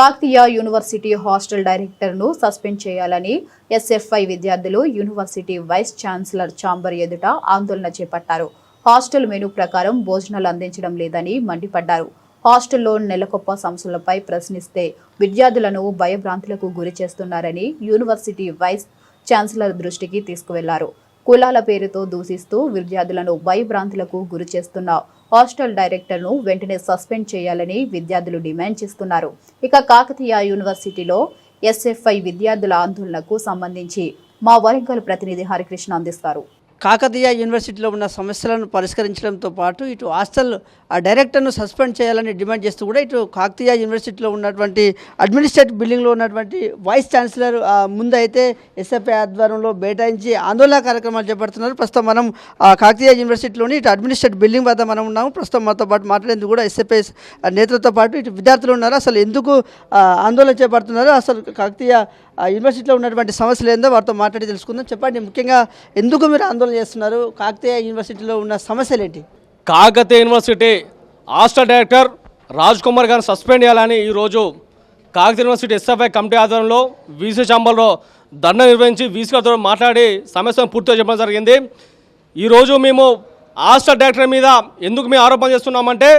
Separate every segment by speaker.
Speaker 1: Kakatiya university hostel డైరెక్టర్ను suspend చేయాలని SFI విద్యార్థులు యూనివర్సిటీ వైస్ ఛాన్సలర్ ఛాంబర్ ఎదుట ఆందోళన చేపట్టారు. హాస్టల్ మెనూ ప్రకారం భోజనాలు అందించడం లేదని మండిపడ్డారు. హాస్టల్లో నెలకొప్ప సంస్థలపై ప్రశ్నిస్తే విద్యార్థులను భయభ్రాంతులకు గురి చేస్తున్నారని యూనివర్సిటీ వైస్ ఛాన్సలర్ దృష్టికి తీసుకువెళ్ళారు. కులాల పేరుతో దూషిస్తూ విద్యార్థులను భయభ్రాంతులకు గురి చేస్తున్న హాస్టల్ డైరెక్టర్ను వెంటనే సస్పెండ్ చేయాలని విద్యార్థులు డిమాండ్ చేస్తున్నారు. ఇక కాకతీయ యూనివర్సిటీలో ఎస్ఎఫ్ఐ విద్యార్థుల ఆందోళనకు సంబంధించి మా వరంగల్ ప్రతినిధి హరికృష్ణ అందిస్తారు.
Speaker 2: కాకతీయ యూనివర్సిటీలో ఉన్న సమస్యలను పరిష్కరించడంతో పాటు ఇటు హాస్టల్ ఆ డైరెక్టర్ను సస్పెండ్ చేయాలని డిమాండ్ చేస్తూ కూడా ఇటు కాకతీయ యూనివర్సిటీలో ఉన్నటువంటి అడ్మినిస్ట్రేటివ్ బిల్డింగ్లో ఉన్నటువంటి వైస్ ఛాన్సలర్ ముందైతే ఎస్ఎఫ్ఐ ఆధ్వర్యంలో బైఠాయించి ఆందోళన కార్యక్రమాలు చేపడుతున్నారు. ప్రస్తుతం మనం కాకతీయ యూనివర్సిటీలోని ఇటు అడ్మినిస్ట్రేటివ్ బిల్డింగ్ వద్ద మనం ఉన్నాము. ప్రస్తుతం మాతో పాటు మాట్లాడేందుకు కూడా ఎస్ఎఫ్ఐ నేతలతో పాటు ఇటు విద్యార్థులు ఉన్నారు. అసలు ఎందుకు ఆందోళన చేపడుతున్నారు? అసలు కాకతీయ యూనివర్సిటీలో ఉన్నటువంటి సమస్యలు ఏందో వారితో మాట్లాడి తెలుసుకుందాం. చెప్పండి ముఖ్యంగా ఎందుకు మీరు ఆందోళన చేస్తున్నారు? కాకతీయ యూనివర్సిటీలో ఉన్న సమస్యలు ఏంటి?
Speaker 3: Kakatiya university hostel director Raj Kumar గారిని సస్పెండ్ చేయాలని ఈరోజు కాకతీయ యూనివర్సిటీ ఎస్ఎఫ్ఐ కమిటీ ఆధ్వర్యంలో వీసీ చాంబర్లో ధర్నా నిర్వహించి వీసీ గారితో మాట్లాడి సమస్యను పూర్తిగా చెప్పడం జరిగింది. ఈరోజు మేము హాస్టల్ డైరెక్టర్ మీద ఎందుకు మేము ఆరోపణ చేస్తున్నామంటే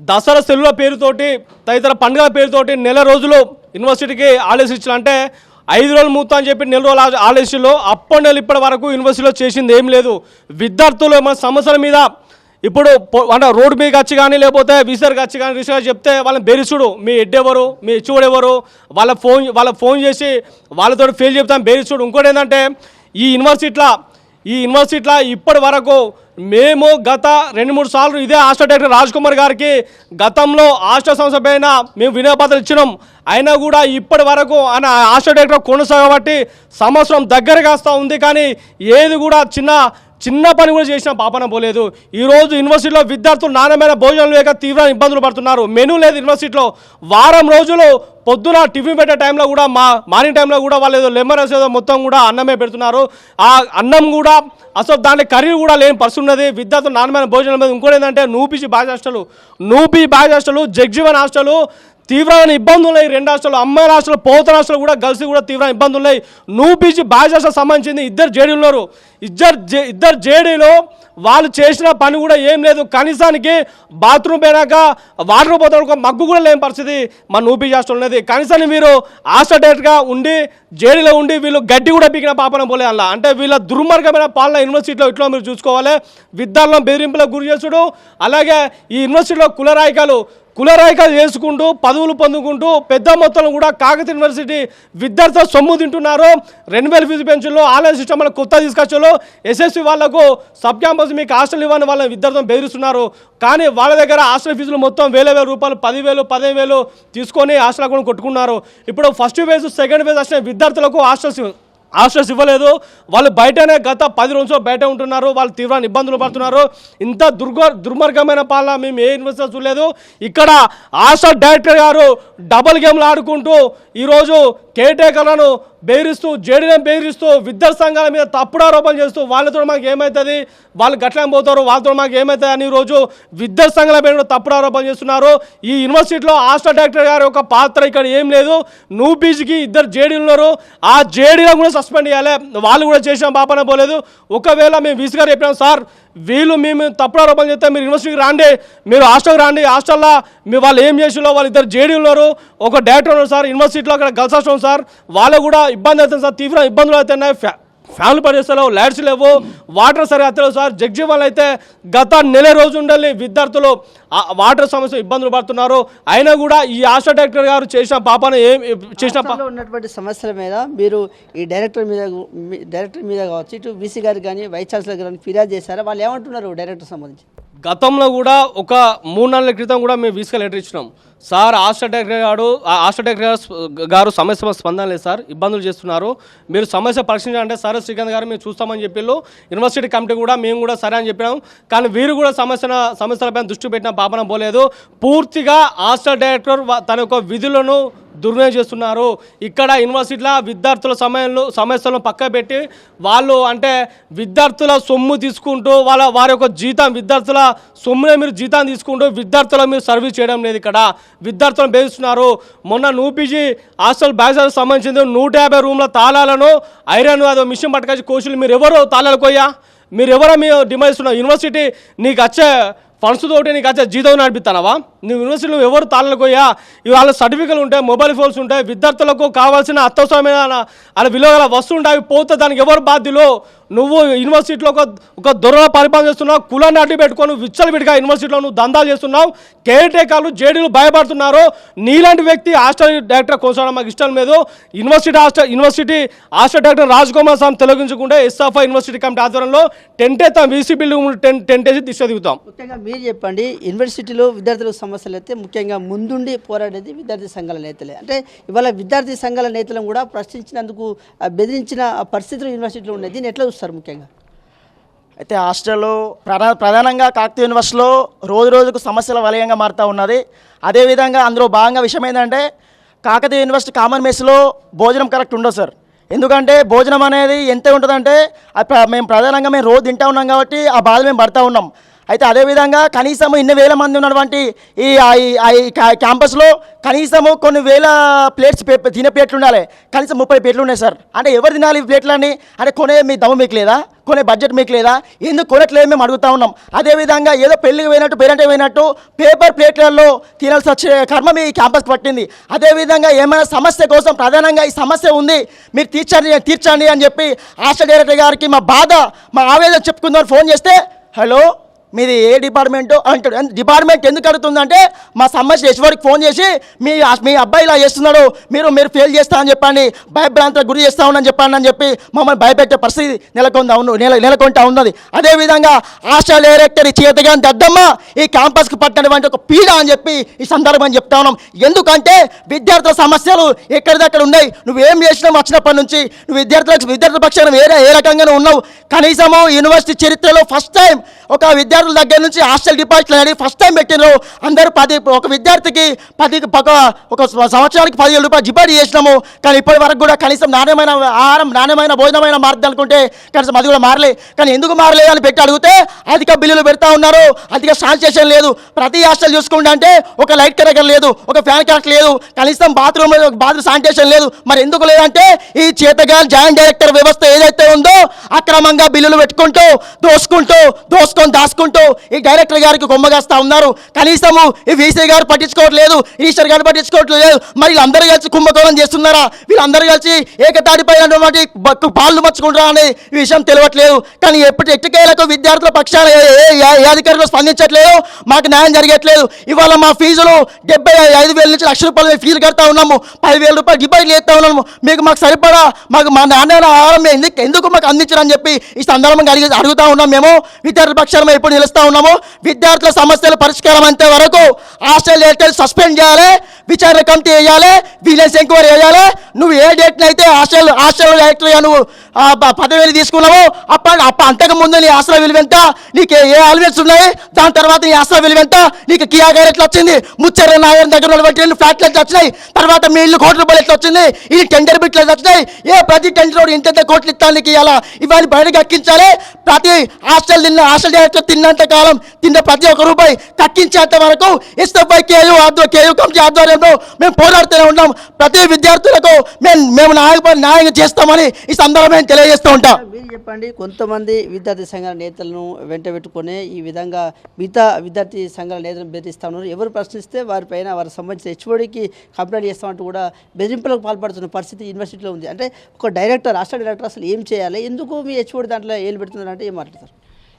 Speaker 3: దసరా సెలవుల పేరుతోటి తదితర పండుగల పేరుతోటి నెల రోజులు యూనివర్సిటీకి ఆలోచించాలంటే అంటే ఐదు రోజులు మూతా అని చెప్పి నెల రోజులు హాలిడేస్లో అప్పటి నెల ఇప్పటి వరకు యూనివర్సిటీలో చేసింది ఏం లేదు. విద్యార్థులు మన సమస్యల మీద ఇప్పుడు అంటే రోడ్డు మీద వచ్చి కానీ లేకపోతే విసర్ వచ్చి కానీ రిసర్చ్ చెప్తే వాళ్ళని బెరిచుడు మీ ఎడ్డెవరు మీ చూడెవరు వాళ్ళ ఫోన్ వాళ్ళ ఫోన్ చేసి వాళ్ళతో ఫెయిల్ చెప్తాం బెరిచుడు ఇంకోటి ఏంటంటే ఈ యూనివర్సిటీలో ఈ యూనివర్సిటీలో ఇప్పటి వరకు మేము గత రెండు మూడు సార్లు ఇదే హాస్టల్ డైరెక్టర్ రాజ్ కుమార్ గారికి గతంలో హాస్టల్ సంస్థ పైన మేము వినయపత్రం ఇచ్చినాం. అయినా కూడా ఇప్పటి వరకు ఆయన ఆస్ట్రో డైరెక్టర్ కొనసాగబట్టి సంవత్సరం దగ్గరగా వస్తూ ఉంది కానీ ఏది కూడా చిన్న చిన్న పని కూడా చేసిన పాపన పోలేదు. ఈరోజు యూనివర్సిటీలో విద్యార్థులు నాణ్యమైన భోజనం లేక తీవ్ర ఇబ్బందులు పడుతున్నారు. మెనూ లేదు యూనివర్సిటీలో. వారం రోజులు పొద్దున టిఫిన్ పెట్టే టైంలో కూడా మా మార్నింగ్ టైంలో కూడా వాళ్ళు ఏదో లెమన్ ఏదో మొత్తం కూడా అన్నమే పెడుతున్నారు. ఆ అన్నం కూడా అసలు దాని కర్రీ కూడా లేని పరిస్థితి ఉన్నది. విద్యార్థులు నాణ్యమైన భోజనం మీద ఇంకోటి ఏంటంటే నూపిసి బాజ్ హాస్టల్ నూపి బాజ్ హాస్టల్ జగ్జీవన్ హాస్టల్ తీవ్రమైన ఇబ్బందులు ఉన్నాయి. రెండు రాష్ట్రాలు అమ్మాయి రాష్ట్రాలు పోత రాష్ట్రాలు కూడా కలిసి కూడా తీవ్ర ఇబ్బందులు ఉన్నాయి. నూపిచి బాజ్ హాస్టల్ సంబంధించింది ఇద్దరు జేడీ ఉన్నారు. ఇద్దరు జే ఇద్దరు జేడీలో వాళ్ళు చేసిన పని కూడా ఏం లేదు. కనీసానికి బాత్రూమ్ పోయినాక వాటర్ పోతాడు మగ్గు కూడా లేని పరిస్థితి మన నూపీ హాస్టల్ ఉన్నది. కనీసాన్ని మీరు హాస్టల్ ఉండి జైలులో ఉండి వీళ్ళు గడ్డి కూడా పీకిన పాపన పోలే అలా అంటే వీళ్ళ దుర్మార్గమైన పాలన యూనివర్సిటీలో ఇట్లా మీరు చూసుకోవాలి? విద్యార్థులను బెదిరింపులకు గురి చేసుడు అలాగే ఈ యూనివర్సిటీలో కులరాయికాలు కులరాయికాలు చేసుకుంటూ పదవులు పొందుకుంటూ పెద్ద మొత్తంలో కూడా కాకతీయ యూనివర్సిటీ విద్యార్థుల సొమ్ము తింటున్నారు. రెండు వేల ఫీజు పెన్షన్లో ఆన్లైన్ సిస్టమ్ కొత్త తీసుకొచ్చారు. ఎస్ఎస్సి వాళ్ళకు సబ్ క్యాంపస్ మీకు హాస్టల్ ఇవ్వని వాళ్ళ విద్యార్థులను బెదిరిస్తున్నారు. కానీ వాళ్ళ దగ్గర హాస్టల్ ఫీజులు మొత్తం వేల వేల రూపాయలు పదివేలు పదిహేను వేలు తీసుకొని హాస్టల్ అకౌంట్ కొట్టుకున్నారు. ఇప్పుడు ఫస్ట్ ఫేజ్ సెకండ్ ఫేజ్ వచ్చిన విద్యార్థులకు హాస్టల్స్ ఆశ్రస్ ఇవ్వలేదు. వాళ్ళు బయటనే గత పది రోజులు బయట ఉంటున్నారు. వాళ్ళు తీవ్ర ఇబ్బందులు పడుతున్నారు. ఇంత దుర్గ దుర్మార్గమైన పాలన మేము ఏ ఇన్వెస్టర్ చూడలేదు. ఇక్కడ ఆశ డైరెక్టర్ గారు డబుల్ గేమ్లు ఆడుకుంటూ ఈరోజు కేటేకర్లను బెదిరిస్తూ జేడీఎం బెదిరిస్తూ విద్యార్థి సంఘాల మీద తప్పుడు ఆరోపణలు చేస్తూ వాళ్ళతో మాకు ఏమవుతుంది వాళ్ళు గట్లా పోతారు వాళ్ళతో మాకు ఏమవుతుంది అని ఈరోజు విద్యార్థి సంఘాల మీద కూడా తప్పుడు ఆరోపణలు చేస్తున్నారు. ఈ యూనివర్సిటీలో హాస్టల్ డైరెక్టర్ గారి యొక్క పాత్ర ఇక్కడ ఏం లేదు. నువ్వు బీచ్కి ఇద్దరు జేడీలు ఉన్నారు. ఆ జేడీలో కూడా సస్పెండ్ చేయాలి. వాళ్ళు కూడా చేసిన పాపన పోలేదు. ఒకవేళ మేము వీసీ గారు చెప్పినాం సార్ వీళ్ళు మేము తప్పుడు ఆరోపణలు చేస్తే మీరు యూనివర్సిటీకి రాండి మీరు హాస్టల్కి రాండి హాస్టల్లో మీ వాళ్ళు ఏం చేసిలో వాళ్ళు ఇద్దరు జేడీ ఉన్నారు ఒక డైరెక్టర్ ఉన్నారు సార్ యూనివర్సిటీలో అక్కడ గర్ల్స్ హాస్టల్ ఉంది సార్ వాళ్ళు కూడా ఇబ్బంది అవుతుంది సార్ తీవ్ర ఇబ్బందులు అవుతున్నాయి ఫ్యా ఫ్యామిలీ పరిస్థితులు లైట్స్ లేవు. వాటర్ సరిగా అత్తలేవు సార్. జగ్జీవన్ అయితే గత నెల రోజు ఉండాలి విద్యార్థులు వాటర్ సమస్య ఇబ్బందులు పడుతున్నారు. అయినా కూడా ఈ హాస్టల్ డైరెక్టర్ గారు చేసిన పాపన ఏం చేసిన
Speaker 2: ఉన్నటువంటి సమస్యల మీద మీరు ఈ డైరెక్టర్ మీద డైరెక్టర్ మీద కావచ్చు ఇటు బీసీ గారికి కానీ వైస్ ఛాన్సలర్ గారిని ఫిర్యాదు చేశారా? వాళ్ళు ఏమంటున్నారు డైరెక్టర్ సంబంధించి?
Speaker 3: గతంలో కూడా ఒక మూడు నెలల క్రితం కూడా మేము వీసుక లెటర్ ఇచ్చినాం. సార్ హాస్టల్ డైరెక్టర్ గారు ఆ హాస్టల్ డైరెక్టర్ గారు సమస్య స్పందన లేదు సార్ ఇబ్బందులు చేస్తున్నారు. మీరు సమస్య పరిశీలించాలంటే సరే శ్రీకాంత్ గారు మేము చూస్తామని చెప్పిళ్ళు. యూనివర్సిటీ కమిటీ కూడా మేము కూడా సరే అని చెప్పినాం. కానీ వీరు కూడా సమస్య సమస్యలపైన దృష్టి పెట్టిన పాపన పోలేదు. పూర్తిగా హాస్టల్ డైరెక్టర్ తన యొక్క విధులను దుర్వినియోగం చేస్తున్నారు. ఇక్కడ యూనివర్సిటీలో విద్యార్థుల సమయంలో సమస్యలను పక్క పెట్టి వాళ్ళు అంటే విద్యార్థుల సొమ్ము తీసుకుంటూ వాళ్ళ వారి యొక్క జీతం విద్యార్థుల సొమ్మునే మీరు జీతం తీసుకుంటూ విద్యార్థుల మీరు సర్వీస్ చేయడం లేదు ఇక్కడ. విద్యార్థులను బెదిరిస్తున్నారు. మొన్న నూపీజీ హాస్టల్ బ్యాగ్స్ సంబంధించింది నూట యాభై రూమ్ల తాళాలను ఐరన్ అదో మిషన్ పట్టుకొచ్చి కోచులు మీరు ఎవరు తాళాలు కొయ్యా? మీరు ఎవరో మీ డిమాండ్ ఇస్తున్నారు యూనివర్సిటీ నీకు వచ్చే ఫండ్స్ తోటి నీకు వచ్చే జీతం నడిపిస్తానవా? నువ్వు యూనివర్సిటీలో ఎవరు తాళనకోయా ఇవాళ సర్టిఫికెట్లు ఉంటాయి మొబైల్ ఫోన్స్ ఉంటాయి విద్యార్థులకు కావాల్సిన అత్యవసరమైన అలా విలువ గల వస్తువు ఉంటాయి పోతే దానికి ఎవరు బాధ్యులు? నువ్వు యూనివర్సిటీలో ఒక ఒక దొరల పరిపాలన చేస్తున్నావు కులాన్ని అడ్డు పెట్టుకొని విచ్చలవిడిగా యూనివర్సిటీలో నువ్వు దందాలు చేస్తున్నావు కేర్ టేకర్లు జేడీలు భయపడుతున్నారు. నీలాంటి వ్యక్తి హాస్టల్ డైరెక్టర్ కొనసాగడం మాకు ఇష్టం లేదు. University hostel university hostel director Raj Kumar Swamy తొలగించకుండా SFI university committee ఆధ్వర్యంలో టెంట్ ఎత్తాం వీసీ బిల్డింగ్ టెంట్ టెంట్ వేసి దిశ దిగుతాం
Speaker 2: మీరు చెప్పండి యూనివర్సిటీలో విద్యార్థులకు సమస్యలు అయితే ముఖ్యంగా ముందుండి పోరాడేది విద్యార్థి సంఘాల నేతలే. అంటే ఇవాళ విద్యార్థి సంఘాల నేతలను కూడా ప్రశ్నించినందుకు బెదిరించిన పరిస్థితులు యూనివర్సిటీలో ఉన్నాయి. దీన్ని ఎట్లా చూస్తారు ముఖ్యంగా?
Speaker 4: అయితే హాస్టల్లో ప్రధా ప్రధానంగా కాకతీయ యూనివర్సిటీలో రోజు రోజుకు సమస్యల వలయంగా మారుతూ ఉన్నది. అదేవిధంగా అందులో భాగంగా విషయం ఏంటంటే కాకతీయ యూనివర్సిటీ కామన్ మెస్లో భోజనం కరెక్ట్ ఉండదు సార్. ఎందుకంటే భోజనం అనేది ఎంత ఉంటుందంటే అది మేము ప్రధానంగా మేము రోజు తింటా ఉన్నాం కాబట్టి ఆ బాధ మేము పడతా ఉన్నాం. అయితే అదేవిధంగా కనీసం ఇన్ని వేల మంది ఉన్నటువంటి ఈ క్యా- క్యాంపస్లో కనీసము కొన్ని వేల ప్లేట్స్ తినే ప్లేట్లు ఉండాలి. కనీసం ముప్పై ప్లేట్లు ఉన్నాయి సార్. అంటే ఎవరు తినాలి ఈ ప్లేట్లన్నీ? అంటే కొనే మీ దమ్ము మీకు లేదా? కొనే బడ్జెట్ మీకు లేదా? ఎందుకు కొనట్లేదు మేము అడుగుతా ఉన్నాం. అదేవిధంగా ఏదో పెళ్ళికి పోయినట్టు పేరెంట్ పోయినట్టు పేపర్ ప్లేట్లలో తినాల్సి వచ్చే కర్మ మీ క్యాంపస్కి పట్టింది. అదేవిధంగా ఏమైనా సమస్య కోసం ప్రధానంగా ఈ సమస్య ఉంది మీరు తీర్చండి తీర్చండి అని చెప్పి హాస్టల్ డైరెక్టర్ గారికి మా బాధ మా ఆవేదన చెప్పుకుందామని ఫోన్ చేస్తే హలో మీది ఏ డిపార్ట్మెంట్ అంటాడు. డిపార్ట్మెంట్ ఎందుకు అడుగుతుందంటే మా సమస్య యశ్వరికి ఫోన్ చేసి మీ మీ అబ్బాయి ఇలా చేస్తున్నాడు మీరు మీరు ఫెయిల్ చేస్తా అని చెప్పండి భయభ్రాంత గురి చేస్తా ఉండని చెప్పండి అని చెప్పి మమ్మల్ని భయపెట్టే పరిస్థితి నెలకొంది అవును నెల నెలకొంటా ఉన్నది. అదేవిధంగా హాస్టల్ డైరెక్టర్ చేతగాని దద్దమ్మ ఈ క్యాంపస్కి పట్టినటువంటి ఒక పీడ అని చెప్పి ఈ సందర్భం చెప్తా ఉన్నాం. ఎందుకంటే విద్యార్థుల సమస్యలు ఎక్కడిదక్కడ ఉన్నాయి. నువ్వేం చేసినావు వచ్చినప్పటి నుంచి నువ్వు విద్యార్థులకు విద్యార్థుల పక్షాన వేరే ఏ రకంగానే ఉన్నావు. కనీసము యూనివర్సిటీ చరిత్రలో ఫస్ట్ టైం ఒక విద్యార్థుల దగ్గర నుంచి హాస్టల్ డిపాజిట్లు అనేది ఫస్ట్ టైం పెట్టినారు అందరూ పది ఒక విద్యార్థికి పది ఒక ఒక సంవత్సరానికి పదివేల రూపాయలు డిపాజిట్ చేసినాము. కానీ ఇప్పటి వరకు కూడా కనీసం నాణ్యమైన ఆహారం నాణ్యమైన భోజనమైన మారుద్ది అనుకుంటే కనీసం అది కూడా మారలే. కానీ ఎందుకు మారలేదు అని పెట్టి అడిగితే అధిక బిల్లులు పెడతా ఉన్నారు. అధిక శానిటేషన్ లేదు. ప్రతి హాస్టల్ చూసుకుంటే అంటే ఒక లైట్ కనెక్టర్ లేదు ఒక ఫ్యాన్ కనెక్ట్ లేదు కనీసం బాత్రూమ్ బాత్రూమ్ శానిటేషన్ లేదు. మరి ఎందుకు లేదంటే ఈ చేతగా జాయింట్ డైరెక్టర్ వ్యవస్థ ఏదైతే ఉందో అక్రమంగా బిల్లులు పెట్టుకుంటూ దోసుకుంటూ దోసుకొని దాచుకుంటూ ఈ డైరెక్టర్ గారికి కొమ్మగాస్తా ఉన్నారు. కనీసము ఈ వీసీ గారు పట్టించుకోవట్లేదు ఈశ్వర్ గారు పట్టించుకోవట్లేదు. మరి వీళ్ళందరూ కలిసి కుంభకోణం చేస్తున్నారా? వీళ్ళందరూ కలిసి ఏకతాటిపై అటువంటి పాలు మర్చుకుంటారా అనే ఈ విషయం తెలియట్లేదు కానీ ఎప్పటి ఎట్టుకేలకు విద్యార్థుల పక్షాన ఏ- ఏ- అధికారులు స్పందించట్లేదు? మాకు న్యాయం జరగట్లేదు. ఇవాళ మా ఫీజులు డెబ్బై ఐదు వేల నుంచి లక్ష రూపాయలు ఫీజు కడతా ఉన్నాము. పదివేల రూపాయలు డిపాజిట్లు చేస్తా ఉన్నాము. మీకు మాకు సరిపడా మాకు మా నాన్న ఆహారం ఎందుకు ఎందుకు మాకు అందించరని చెప్పి ఈ సందర్భంగా అడిగి అడుగుతా ఉన్నాం మేము. విద్యార్థుల పక్షాన ఎప్పుడు నిలుస్తూ ఉన్నాము. విద్యార్థుల సమస్యల పరిష్కారం అంతే వరకు హాస్టల్ డైరెక్టర్ సస్పెండ్ చేయాలి విచారణ కమిటీ వేయాలి విజిలెన్స్ ఎంక్వైరీ వేయాలి. నువ్వు ఏ డేట్ అయితే హాస్టల్ హాస్టల్ డైరెక్టర్గా నువ్వు పదవిని తీసుకున్నావు అప్పటి అప్ప అంతకు ముందు నీ ఆశ్రయ విలువ ఎంత నీకు ఏ ఆల్వేస్ ఉన్నాయి దాని తర్వాత నీ ఆశ్రయ విలువ ఎంత నీకు కియా గారు ఎట్లా వచ్చింది ముచ్చర నాయర్ దగ్గర ఉన్నటువంటి ఇల్లు ఫ్లాట్లు ఎట్లా వచ్చినాయి తర్వాత మీ ఇల్లు కోట్ల రూపాయలు ఎట్లా వచ్చింది ఇది టెండర్ బిట్లు ఎట్లా వచ్చినాయి ఏ ప్రతి టెండర్ ఇంత కోట్లు ఇస్తాను నీకు ఇవ్వాలా ఇవన్నీ బయటకు ఎక్కించాలి ప్రతి హాస్టల్ తిన్న హాస్టల్ డైరెక్టర్ తిన్న కాలం తిన్న ప్రతి ఒక్క రూపాయి కక్కించేంత వరకు ఎస్ఎఫ్ఐ కేయు ఆధ్వ కేయు కమిటీ ఆధ్వర్యంలో మేము పోరాడుతూనే ఉన్నాం. ప్రతి విద్యార్థులకు మేము మేము న్యాయ న్యాయం చేస్తామని ఈ సందర్భంగా తెలియజేస్తూ ఉంటాం.
Speaker 2: మీరు చెప్పండి కొంతమంది విద్యార్థి సంఘాల నేతలను వెంట ఈ విధంగా మిగతా విద్యార్థి సంఘాల నేతలను బెదిరిస్తా ఎవరు ప్రశ్నిస్తే వారిపైన వారికి సంబంధించిన హెచ్ఓడికి కంప్లైంట్ చేస్తామంటూ కూడా బెదిరింపులకు పాల్పడుతున్న పరిస్థితి యూనివర్సిటీలో ఉంది. అంటే ఒక డైరెక్టర్ రాష్ట్ర డైరెక్టర్ అసలు ఏం చేయాలి? ఎందుకు మీ హెచ్ఓడి దాంట్లో ఏలు పెడుతున్నారంటే ఏం మాట్లాడతారు?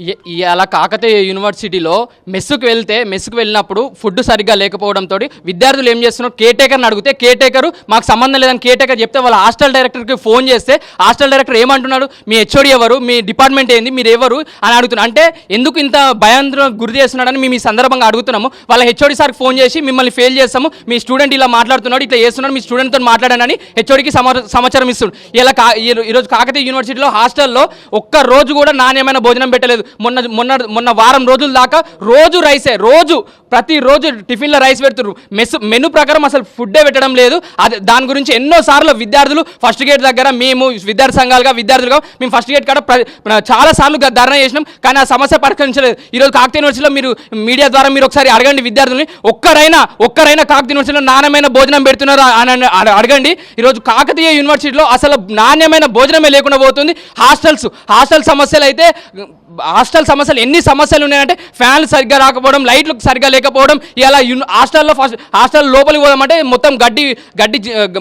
Speaker 5: ఇ- కాకతీయ యూనివర్సిటీలో మెస్సుకు వెళ్తే మెస్సుకు వెళ్ళినప్పుడు ఫుడ్ సరిగ్గా లేకపోవడంతో విద్యార్థులు ఏం చేస్తున్నారు? కేటేకర్ని అడిగితే కేటేకరు మాకు సంబంధం లేదని కేటేకర్ చెప్తే వాళ్ళ హాస్టల్ డైరెక్టర్కి ఫోన్ చేస్తే హాస్టల్ డైరెక్టర్ ఏమంటున్నాడు? మీ హెచ్ఓడి ఎవరు? మీ డిపార్ట్మెంట్ ఏంది? మీరు ఎవరు? అని అడుగుతున్నారు అంటే ఎందుకు ఇంత భయాందోళన గురి చేస్తున్నాడని మేము ఈ సందర్భంగా అడుగుతున్నాము. వాళ్ళ హెచ్ఓడి సార్కి ఫోన్ చేసి మిమ్మల్ని ఫెయిల్ చేస్తాము. మీ స్టూడెంట్ ఇలా మాట్లాడుతున్నాడు ఇట్లా చేస్తున్నాడు మీ స్టూడెంట్తో మాట్లాడానని హెచ్ఓడికి సమాచారం ఇస్తున్నాడు. ఇలా కా ఈ- ఈరోజు కాకతీయ యూనివర్సిటీలో హాస్టల్లో ఒక్క రోజు కూడా నాణ్యమైన భోజనం పెట్టలేదు. మొన్న మొన్న మొన్న వారం రోజుల దాకా రోజు రైసే రోజు ప్రతిరోజు టిఫిన్లో రైస్ పెడుతున్నారు మెస్ మెను ప్రకారం అసలు ఫుడ్డే పెట్టడం లేదు. అది దాని గురించి ఎన్నో సార్లు విద్యార్థులు ఫస్ట్ గేట్ దగ్గర మేము విద్యార్థి సంఘాలుగా విద్యార్థులుగా మేము ఫస్ట్ గేట్ కాడ చాలాసార్లు ధర్నా చేసినాం. కానీ ఆ సమస్య పరిష్కరించలేదు. ఈరోజు కాకతీయ యూనివర్సిటీలో మీరు మీడియా ద్వారా మీరు ఒకసారి అడగండి విద్యార్థుల్ని. ఒక్కరైనా ఒక్కరైనా కాకతీయ యూనివర్సిటీలో నాణ్యమైన భోజనం పెడుతున్నారు అని అడగండి. ఈరోజు కాకతీయ యూనివర్సిటీలో అసలు నాణ్యమైన భోజనమే లేకుండా పోతుంది. హాస్టల్స్ హాస్టల్ సమస్యలు అయితే హాస్టల్ సమస్యలు ఎన్ని సమస్యలు ఉన్నాయంటే ఫ్యాన్లు సరిగ్గా రాకపోవడం లైట్లు సరిగ్గా లేకపోవడం ఇలా హాస్టల్లో ఫస్ట్ హాస్టల్ లోపలికి పోదామంటే మొత్తం గడ్డి గడ్డి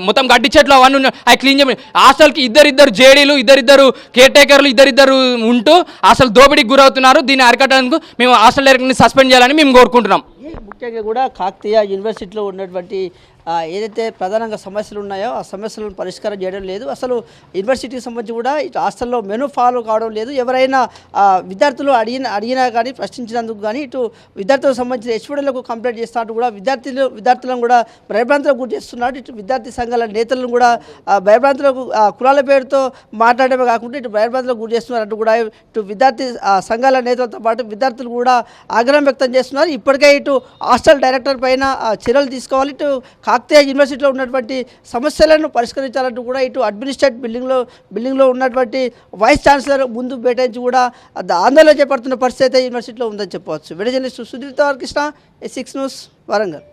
Speaker 5: మొత్తం గడ్డి చెట్లు అవన్నీ ఉన్నాయి. అవి క్లీన్ చేయమని హాస్టల్కి ఇద్దరిద్దరు జేడీలు ఇద్దరిద్దరు కేర్ టేకర్లు ఇద్దరిద్దరు ఉంటూ అసలు దోపిడీకి గురవుతున్నారు. దీన్ని అరికట్టడానికి మేము హాస్టల్ డైరెక్టర్ని సస్పెండ్ చేయాలని మేము కోరుకుంటున్నాం.
Speaker 2: ముఖ్యంగా కూడా కాకతీయ యూనివర్సిటీలో ఉన్నటువంటి ఏదైతే ప్రధానంగా సమస్యలు ఉన్నాయో ఆ సమస్యలను పరిష్కారం చేయడం లేదు. అసలు యూనివర్సిటీకి సంబంధించి కూడా ఇటు హాస్టల్లో మెను ఫాలో కావడం లేదు. ఎవరైనా విద్యార్థులు అడిగిన అడిగినా కానీ ప్రశ్నించినందుకు కానీ ఇటు విద్యార్థులకు సంబంధించిన హెచ్ఓడీలకు కంప్లైంట్ చేస్తున్నట్టు కూడా విద్యార్థులు విద్యార్థులను కూడా భయభ్రాంతులకు గురి చేస్తున్నాడు ఇటు విద్యార్థి సంఘాల నేతలను కూడా భయభ్రాంతులకు కులాల పేరుతో మాట్లాడమే కాకుండా ఇటు భయభ్రాంతులకు గురి చేస్తున్నారంటూ కూడా ఇటు విద్యార్థి సంఘాల నేతలతో పాటు విద్యార్థులు కూడా ఆగ్రహం వ్యక్తం చేస్తున్నారు. ఇప్పటికే ఇటు హాస్టల్ డైరెక్టర్ పైన చర్యలు తీసుకోవాలి. ఇటు కాకతీయ యూనివర్సిటీలో ఉన్నటువంటి సమస్యలను పరిష్కరించాలంటూ కూడా ఇటు అడ్మినిస్ట్రేట్ బిల్డింగ్లో బిల్డింగ్లో ఉన్నటువంటి వైస్ ఛాన్సలర్ ముందు బేటాయించి కూడా ఆందోళన చేపడుతున్న పరిస్థితి అయితే యూనివర్సిటీలో ఉందని చెప్పవచ్చు. విడజర్నలిస్టు సుధీర్ కృష్ణ సిక్స్ న్యూస్ వరంగల్.